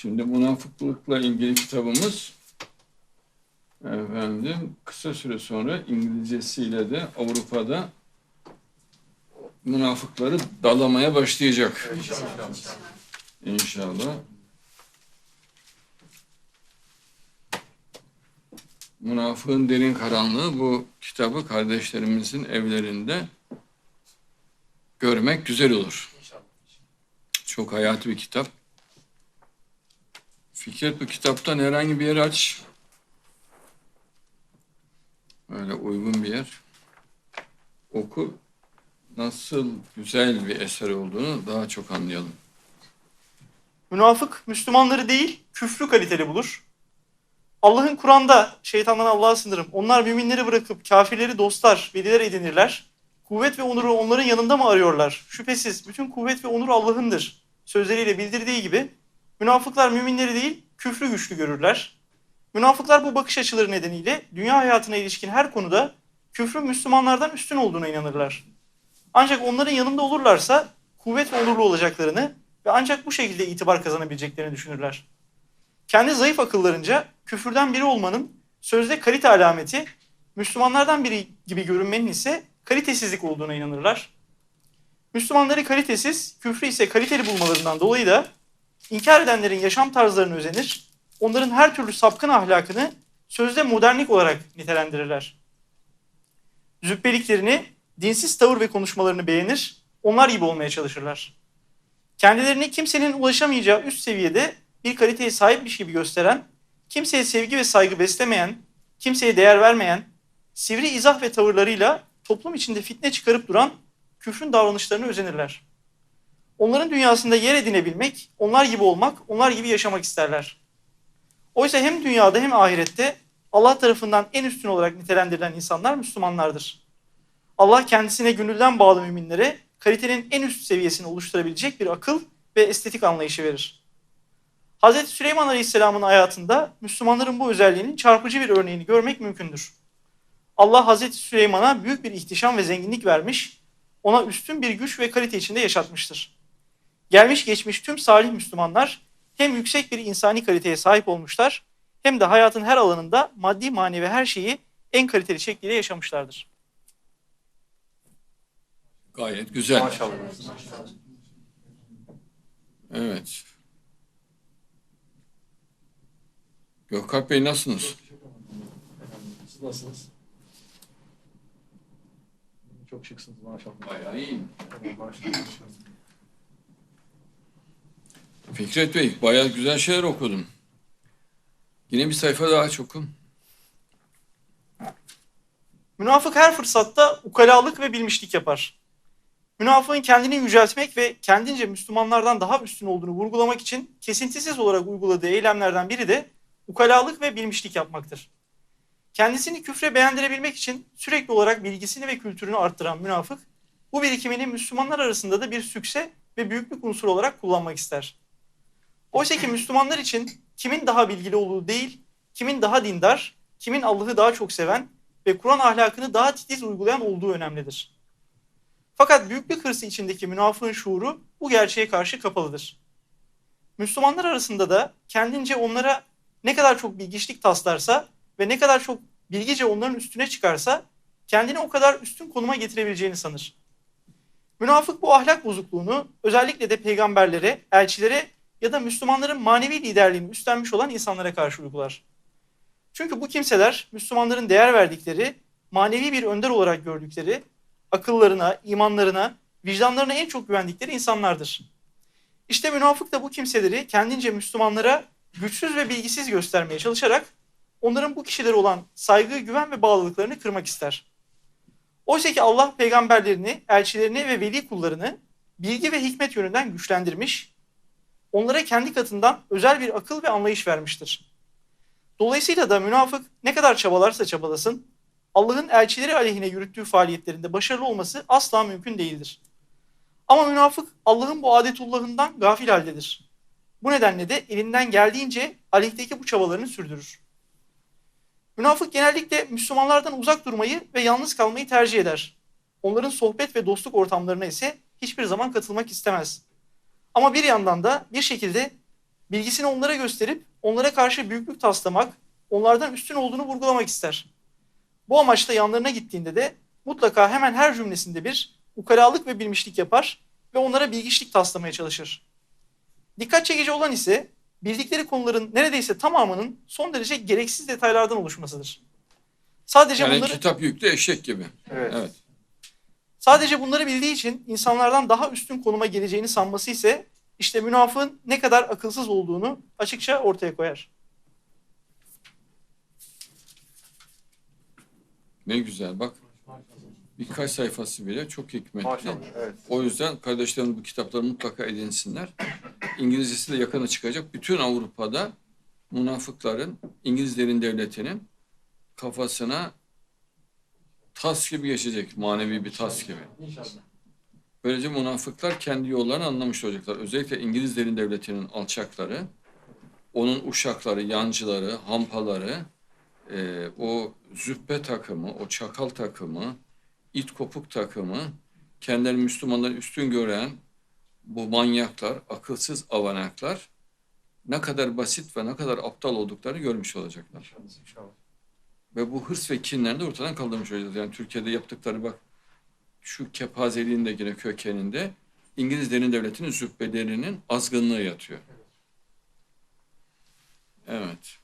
Şimdi münafıklıkla ilgili kitabımız efendim kısa süre sonra İngilizcesiyle de Avrupa'da münafıkları dalamaya başlayacak. İnşallah. Münafığın derin karanlığı bu kitabı kardeşlerimizin evlerinde görmek güzel olur. Çok hayati bir kitap. Fikret bu kitaptan herhangi bir yer aç. Öyle uygun bir yer. Oku. Nasıl güzel bir eser olduğunu daha çok anlayalım. Münafık Müslümanları değil, küfrü kaliteli bulur. Allah'ın Kur'an'da şeytandan Allah'a sınırım. Onlar müminleri bırakıp kafirleri dostlar, veliler edinirler. Kuvvet ve onuru onların yanında mı arıyorlar? Şüphesiz bütün kuvvet ve onur Allah'ındır. Sözleriyle bildirdiği gibi münafıklar müminleri değil, küfrü güçlü görürler. Münafıklar bu bakış açıları nedeniyle dünya hayatına ilişkin her konuda küfrün Müslümanlardan üstün olduğuna inanırlar. Ancak onların yanında olurlarsa kuvvet ve onurlu olacaklarını ve ancak bu şekilde itibar kazanabileceklerini düşünürler. Kendi zayıf akıllarınca küfürden biri olmanın sözde kalite alameti, Müslümanlardan biri gibi görünmenin ise kalitesizlik olduğuna inanırlar. Müslümanları kalitesiz, küfrü ise kaliteli bulmalarından dolayı da inkar edenlerin yaşam tarzlarını özenir, onların her türlü sapkın ahlakını sözde modernlik olarak nitelendirirler. Züppeliklerini, dinsiz tavır ve konuşmalarını beğenir, onlar gibi olmaya çalışırlar. Kendilerini kimsenin ulaşamayacağı üst seviyede bir kaliteye sahipmiş gibi gösteren, kimseye sevgi ve saygı beslemeyen, kimseye değer vermeyen, sivri izah ve tavırlarıyla toplum içinde fitne çıkarıp duran küfrün davranışlarını özenirler. Onların dünyasında yer edinebilmek, onlar gibi olmak, onlar gibi yaşamak isterler. Oysa hem dünyada hem ahirette Allah tarafından en üstün olarak nitelendirilen insanlar Müslümanlardır. Allah kendisine gönülden bağlı müminlere kalitenin en üst seviyesini oluşturabilecek bir akıl ve estetik anlayışı verir. Hz. Süleyman Aleyhisselam'ın hayatında Müslümanların bu özelliğinin çarpıcı bir örneğini görmek mümkündür. Allah Hz. Süleyman'a büyük bir ihtişam ve zenginlik vermiş, ona üstün bir güç ve kalite içinde yaşatmıştır. Gelmiş geçmiş tüm salih Müslümanlar hem yüksek bir insani kaliteye sahip olmuşlar hem de hayatın her alanında maddi manevi her şeyi en kaliteli şekliyle yaşamışlardır. Gayet güzel. Maşallah. Evet. Gökhan Bey nasılsınız? Siz nasılsınız? Çok şıksınız maşallah. Bayağı iyiyim. Maşallah. Fikret Bey bayağı güzel şeyler okudun. Yine bir sayfa daha aç okun. Münafık her fırsatta ukalalık ve bilmişlik yapar. Münafığın kendini yüceltmek ve kendince Müslümanlardan daha üstün olduğunu vurgulamak için kesintisiz olarak uyguladığı eylemlerden biri de ukalalık ve bilmişlik yapmaktır. Kendisini küfre beğendirebilmek için sürekli olarak bilgisini ve kültürünü arttıran münafık, bu birikimini Müslümanlar arasında da bir sükse ve büyüklük unsuru olarak kullanmak ister. Oysa ki Müslümanlar için kimin daha bilgili olduğu değil, kimin daha dindar, kimin Allah'ı daha çok seven ve Kur'an ahlakını daha titiz uygulayan olduğu önemlidir. Fakat büyüklük hırsı içindeki münafığın şuuru bu gerçeğe karşı kapalıdır. Müslümanlar arasında da kendince onlara ne kadar çok bilgiçlik taslarsa ve ne kadar çok bilgice onların üstüne çıkarsa kendini o kadar üstün konuma getirebileceğini sanır. Münafık bu ahlak bozukluğunu özellikle de peygamberlere, elçilere ya da Müslümanların manevi liderliğini üstlenmiş olan insanlara karşı uygular. Çünkü bu kimseler Müslümanların değer verdikleri, manevi bir önder olarak gördükleri, akıllarına, imanlarına, vicdanlarına en çok güvendikleri insanlardır. İşte münafık da bu kimseleri kendince Müslümanlara güçsüz ve bilgisiz göstermeye çalışarak onların bu kişilere olan saygı, güven ve bağlılıklarını kırmak ister. Oysa ki Allah peygamberlerini, elçilerini ve veli kullarını bilgi ve hikmet yönünden güçlendirmiş, onlara kendi katından özel bir akıl ve anlayış vermiştir. Dolayısıyla da münafık ne kadar çabalarsa çabalasın, Allah'ın elçileri aleyhine yürüttüğü faaliyetlerinde başarılı olması asla mümkün değildir. Ama münafık Allah'ın bu adetullahından gafil haldedir. Bu nedenle de elinden geldiğince aleyhteki bu çabalarını sürdürür. Münafık genellikle Müslümanlardan uzak durmayı ve yalnız kalmayı tercih eder. Onların sohbet ve dostluk ortamlarına ise hiçbir zaman katılmak istemez. Ama bir yandan da bir şekilde Bilgisini onlara gösterip onlara karşı büyüklük taslamak, onlardan üstün olduğunu vurgulamak ister. Bu amaçla yanlarına gittiğinde de mutlaka hemen her cümlesinde bir ukalalık ve bilmişlik yapar ve onlara bilgiçlik taslamaya çalışır. Dikkat çekici olan ise bildikleri konuların neredeyse tamamının son derece gereksiz detaylardan oluşmasıdır. Sadece Yani bunları kitap yüklü eşek gibi. Evet. Sadece bunları bildiği için insanlardan daha üstün konuma geleceğini sanması ise işte münafığın ne kadar akılsız olduğunu açıkça ortaya koyar. Ne güzel bak. Birkaç sayfası bile çok hikmetli. Maşallah. Evet. O yüzden kardeşlerim bu kitapları mutlaka edinsinler. İngilizcesi de yakına çıkacak. Bütün Avrupa'da münafıkların, İngilizlerin devletinin kafasına tas gibi geçecek. Manevi bir tas gibi. İnşallah. Böylece münafıklar kendi yollarını anlamış olacaklar. Özellikle İngilizlerin devletinin alçakları, onun uşakları, yancıları, hampaları, e, o züppe takımı, o çakal takımı, it kopuk takımı, kendilerini Müslümanların üstün gören bu manyaklar, akılsız avanaklar ne kadar basit ve ne kadar aptal olduklarını görmüş olacaklar. İnşallah. Ve bu hırs ve kinlerini de ortadan kaldırmış olacağız. Yani Türkiye'de yaptıkları bak şu kepazeliğin de yine kökeninde İngilizlerin devletinin zübbelerinin azgınlığı yatıyor. Evet.